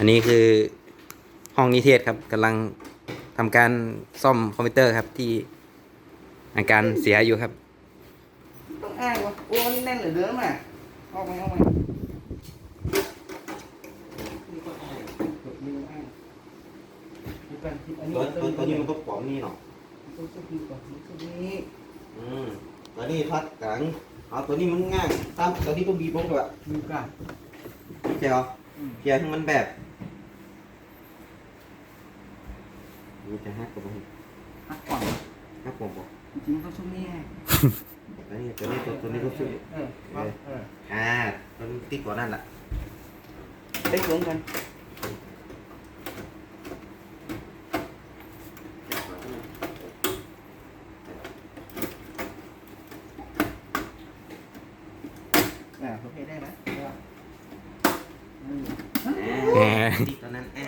อันนี้คือห้องนิเทศครับกำลังทำการซ่อมคอมพิวเตอร์ครับที่อาการเสียอยู่ครับ ต้องอ้างวะโอ้นี่แน่นเหลือเดิมอะออกไหมออกไหมนี่ก็อ้างกดนิ้วอ้างนี่กันอันนี้ตัวตัวตัวนี้มันก็ปลอมนี่เนาะต้องสุดดีกว่านี่สุดนี้อืมตัวนี้พัดกลางเอาตัวนี้มันง่ายตามตัวนี้ต้องบีบลงด้วยมีกันใช่เหรอเพียร์ให้มันแบบ นี่จะฮักกับมันหักก่อนฮักผมบอกจริงๆมันต้องชุบนี่ไงตัวนี้ตัวนี้ตัวตัวนี้ก็ช่วยเออเอาเอออ่าตัวนี้ติดกว่านั่นแหละได้สวมกันอ่าโอเคได้ไหมได้อ่าแหมติดตัวนั้นอ่า